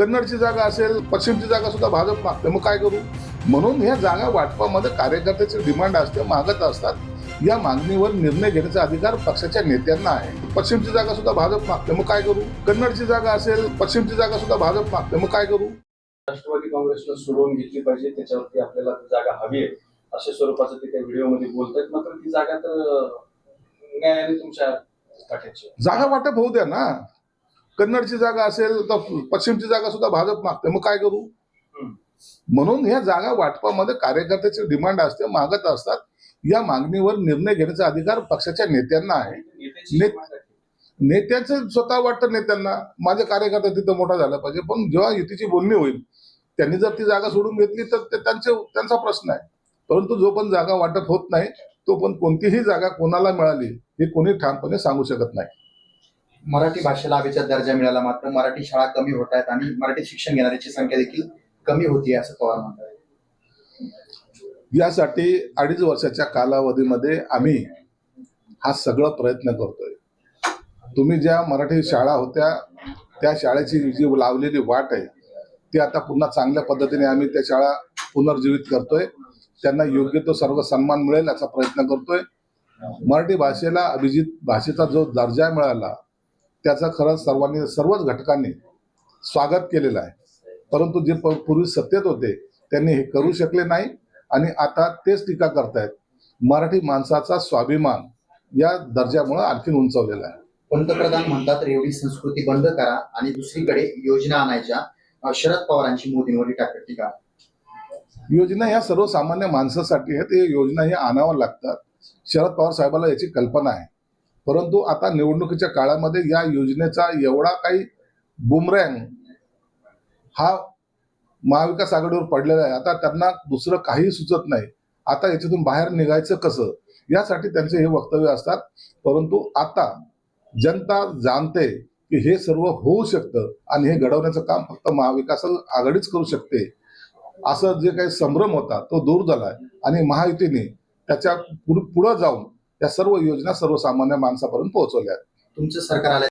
कन्नडची जागा असेल पश्चिमची जागा सुद्धा भाजप मागते. मग काय करू? म्हणून ह्या जागा वाटपामध्ये कार्यकर्त्याची डिमांड असते मागत असतात. या मागणीवर निर्णय घेण्याचा अधिकार पक्षाच्या नेत्यांना आहे. पश्चिमची जागा सुद्धा भाजप मागते. मग काय करू? कन्नडची जागा असेल पश्चिमची जागा सुद्धा भाजप मागते. मग काय करू? राष्ट्रवादी काँग्रेसला सोडवून घेतली पाहिजे त्याच्यावरती आपल्याला जागा हवी आहे. अशा स्वरूपाचं ते त्या व्हिडिओमध्ये बोलतात मात्र ती जागा तर न्यायाने तुमच्या. जागा वाटप होऊ द्या ना. कन्नडची जागा असेल तर पश्चिमची जागा सुद्धा भाजप मागते. मग काय करू. म्हणून ह्या जागा वाटपामध्ये कार्यकर्त्याची डिमांड असते मागत असतात. या मागणीवर निर्णय घेण्याचा अधिकार पक्षाच्या नेत्यांना आहे. नेत्याची आहे. स्वतः वाटतं नेत्यांना माझे कार्यकर्ता तिथं मोठा झाला पाहिजे. पण जेव्हा युतीची बोलणी होईल त्यांनी जर ती जागा सोडून घेतली तर ते त्यांचे त्यांचा प्रश्न आहे. परंतु जो पण जागा वाटप होत नाही तो पण कोणतीही जागा कोणाला मिळाली हे कोणी ठामपणे सांगू शकत नाही. मराठी भाषेला अभिजात दर्जा मिळाला मात्र मराठी शाळा कमी होत आहेत आणि मराठी शिक्षण घेणाऱ्याची संख्या देखील कमी होती असं पवार म्हणतात. यासाठी अडीच वर्षाच्या कालावधीमध्ये आम्ही हा सगळा प्रयत्न करतोय. तुम्ही ज्या मराठी शाळा होत्या त्या शाळेची जी लावलेली वाट आहे ती आता पुन्हा चांगल्या पद्धतीने आम्ही त्या शाळा पुनर्जीवित करतोय. त्यांना योग्य तो सर्व सन्मान मिळेल याचा प्रयत्न करतोय. मराठी भाषेला अभिजित भाषेचा जो दर्जा मिळाला त्याचं खरंच सर्वांनी सर्वच घटकांनी स्वागत केलेलं आहे. परंतु जे पूर्वी सत्तेत होते त्यांनी हे करू शकले नाही आणि आता तेच टीका करतायत. मराठी माणसाचा स्वाभिमान या दर्जामुळे आणखीन उंचवलेला आहे. पंतप्रधान म्हणतात रेवडी संस्कृती बंद करा आणि दुसरीकडे योजना आणायच्या. शरद पवारांची मोदींवर टाक टीका योजना ह्या सर्वसामान्य माणसासाठी आहेत. योजना हे आणाव्या लागतात. शरद पवार साहेबाला याची कल्पना आहे. परंतु आता निवडणुकीच्या काळामध्ये या योजनेचा एवढा काही बुमरँग हा महाविकास आघाडीवर पडलेला आहे. आता त्यांना दुसरं काही सुचत नाही. आता याच्यातून बाहेर निघायचं कसं? यासाठी त्यांचे हे वक्तव्य असतात. परंतु आता जनता जाणते की हे सर्व होऊ शकतं आणि हे घडवण्याचं काम फक्त महाविकास आघाडीच करू शकते. असं जे काही संभ्रम होता तो दूर झालाय. आणि महायुतीने त्याच्या पुढं जाऊन या सर्व योजना सर्वसामान्य माणसापर्यंत पोहोचवल्या आहेत. तुमचं सरकार आलं